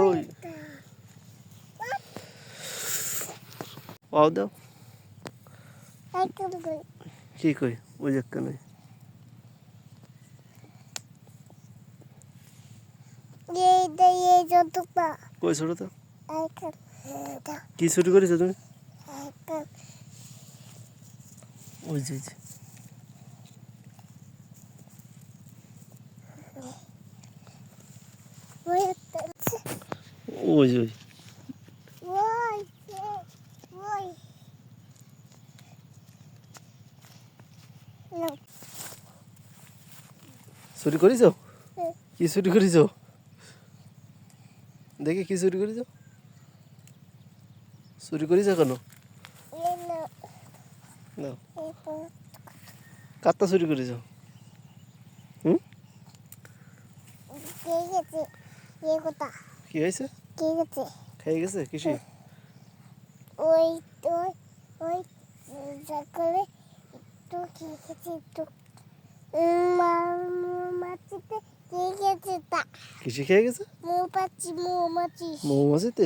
ওই পাও দাও কি কই ওই যে কেন কই ছোট তো কি শুরু করেছ তুমি ওই যে ওই। ওই। চুরি করেছ। কি চুরি করেছ? দেখি কি চুরি করেছ? চুরি করেছ কেন? না। কাত্তা চুরি করেছ? হুম? কি হয়েছে খেয়ে গেছে কিসে ওই ওই ওই সকালে একটু খেয়েছি একটু মৌমাছিতে খেয়েছে তা কিসে খেয়ে গেছে মৌমাছি মৌমাছি মৌমাছিতে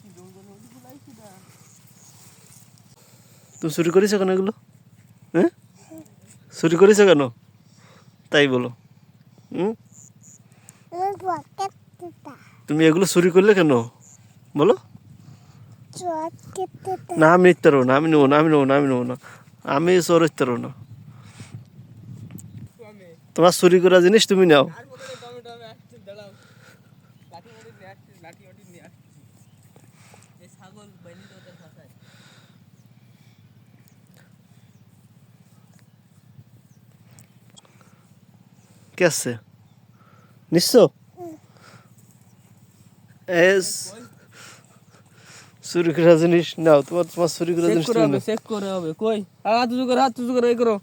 তুমি চুরি করেছ কেন এগুলো? হ্যাঁ? চুরি করেছ কেন? তাই বলো। তুমি এগুলো চুরি করলে কেন? বলো। না, আমি নিতে পারব না, আমি নেব না, আমি নেব না, আমি নেব না। আমি চোর হতে পারব না। তোমার চুরি করা জিনিস তুমি নাও। আসছে নিশ্চয় এস চুরি করা জিনিস নাও তোমার তোমার চুরি করা চেক জিনিস করে তুমি হবে নাও। চেক করে হবে কই হাত উঁচু করে হাত উঁচু করে এই করো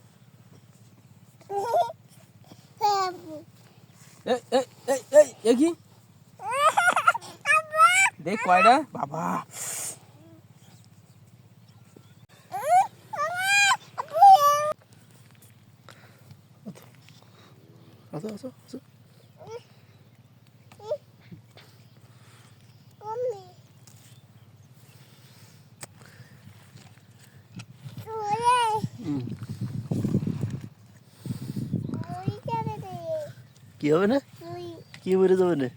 এই এই এই এই এ কি দেখ কয়টা বাবা আসো আসো আসো। কি হবে না? কি মরে যাবে না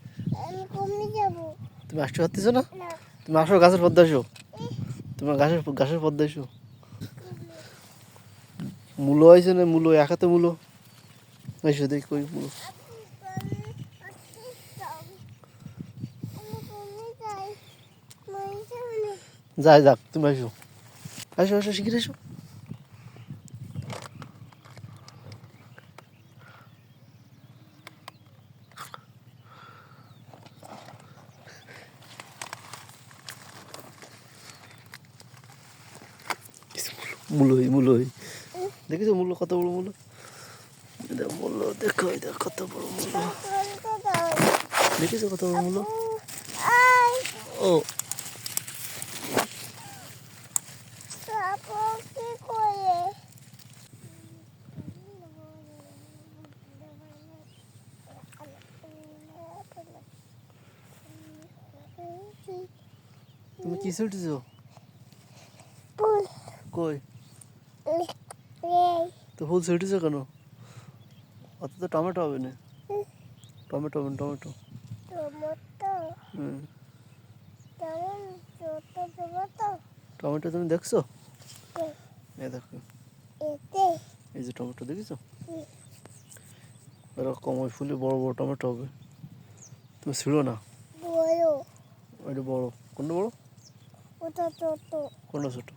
তুমি আসতে পারতেছ না? না। তুমি আসো গাছের পদ্মা আসো তোমার গাছের গাছের পদ্মা আসো মূলো হয়েছে না মূলো? এক হাতে মূলো। এসো দেখ কই মূলো যাই যাক তুমি আসো আসো আসো শিখিয়ে এসো মূলই মূলই দেখেছ মূল্য কত বড় মূল্য এটা মূল্য দেখো এটা কত বড় মূল্য দেখেছ কত বড় মূল্য ও তুমি কি ছুটেছো কই তো ফুল ছুটেছো কেন অত তো টমেটো হবে না। টমেটো হবে টমেটো? হুম। টমেটো তুমি দেখছ? এই দেখো। এই যে টমেটো দেখেছ। এরকম ওই ফুলে বড় বড় টমেটো হবে। তুমি ছিঁড়ো না? ওইটা বড়। কোনটা বড়? ওটা ছোট। কোনটা ছোট?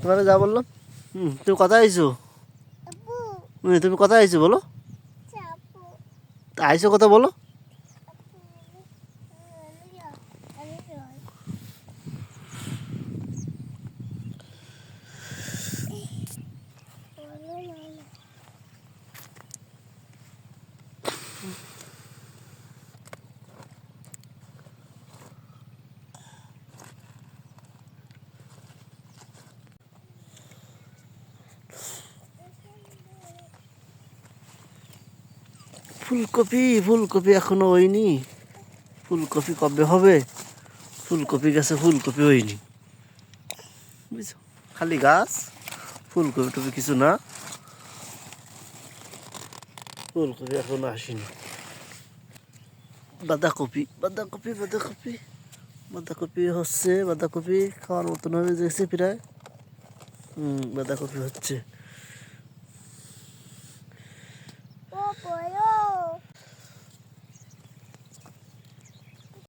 তোমার যা বললাম। হুম তুমি কথা আইছো? তুমি কথা আইছো বলো। চাপু আইছো কথা বলো আমি যাই আমি যাই বলো না ফুলকপি ফুলকপি এখনও হয়নি। ফুলকপি কবে হবে? ফুলকপি গাছে, ফুলকপি হয়নি। বুঝছ? খালি গাছ, ফুলকপি টপি কিছু না। ফুলকপি এখনও আসেনি। বাঁধাকপি বাঁধাকপি বাঁধাকপি। বাঁধাকপি হচ্ছে, বাঁধাকপি খাওয়ার মতন হয়ে গেছে প্রায়। হুম, বাঁধাকপি হচ্ছে।